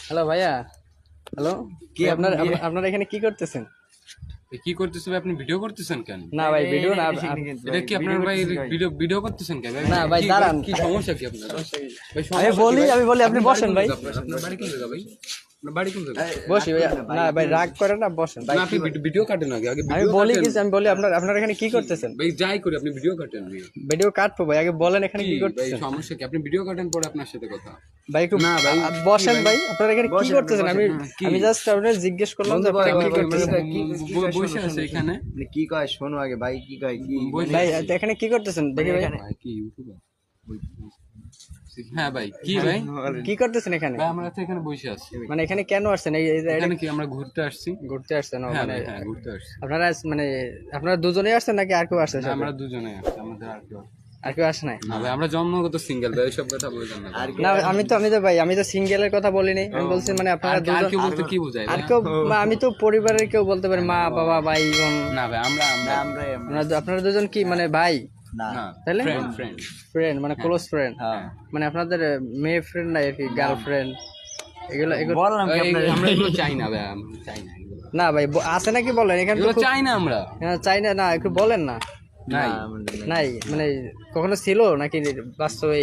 Hello ভাইয়া। Hello কি আপনার আপনার- এখানে কি করতেছেন? কি করতেছে ভাই আপনি? ভিডিও করতেছেন কেন? না ভাই ভিডিও না এটা কি আপনার ভাই ভিডিও ভিডিও করতেছেন কেন? না ভাই, কি- দাঁড়ান। কি সমস্যা কি আপনার? ভাই আমি বলি আমি বলি আপনি বসেন ভাই? আপনার বাড়ি কোন জায়গা ভাই? বাড়ি কোন বসি না ভাই রাগ করেন না বসেন ভাই আপনি ভিডিও- ভিডিও কাটেন আগে আগে আমি বলি কাটেন। আমি বলি আপনার আপনারা এখানে কি করতেছেন? ভাই যাই করি আপনি ভিডিও কাটেন ভিডিও কাটবো ভাই আগে বলেন এখানে কি কি ভাই সমস্যা কি? আপনি ভিডিও কাটেন পরে আপনার সাথে কথা। ভাই একটু না ভাই, বসেন ভাই? আপনারা এখানে কি করতেছেন? আমি আমি জাস্ট আপনার জিজ্ঞেস করলাম যে আপনারা কি করতেছেন? বসে আছে এখানে? মানে কি কয় শোনো আগে ভাই কি কয় কি ভাই এখানে কি করতেছেন? দেখি ভাই। ভাই কি ইউটিউবার? হ্যাঁ ভাই কি ভাই? কি করতেছেন এখানে? ভাই আমরা তো এখানে বসে আছি। মানে এখানে কেন আসছেন? এই এই- এখানে কি আমরা ঘুরতে আসছি? ঘুরতে আসছেন? হ্যাঁ মানে ভাই, হ্যাঁ ঘুরতে আসছি। আপনারা মানে আপনারা দুজনেই আসছেন নাকি আর কেউ আসছে? আমরা দুজনে আসছি আমাদের আর কেউ আর কেউ আসে নাই? আমরা জন্মগত সিঙ্গেল ভাই কথা বলছেন না না আমি তো আমি তো ভাই আমি তো সিঙ্গেলের কথা বলিনি। আমি বলছি মানে আপনারা দুজন কেউ বলতে কি বোঝায় আর কেউ আমি তো পরিবারের কেউ বলতে পারি মা বাবা ভাই বোন। না ভাই আমরা আমরা আমরা আপনারা দুজন কি মানে ভাই? না। না তাহলে? ফ্রেন্ড ফ্রেন্ড ফ্রেন্ড মানে ক্লোজ ফ্রেন্ড হ্যাঁ। মানে আপনাদের মেয়ে ফ্রেন্ড নাই আর কি গার্লফ্রেন্ড এগুলো বললাম আমরা এগুলো চাই না ভাই চাই না না ভাই আছে নাকি বলেন? এখানে তো চাই না আমরা। হ্যাঁ, চাই না না একটু বলেন না। নাই। নাই মানে কখনো ছিল নাকি বাস্তবে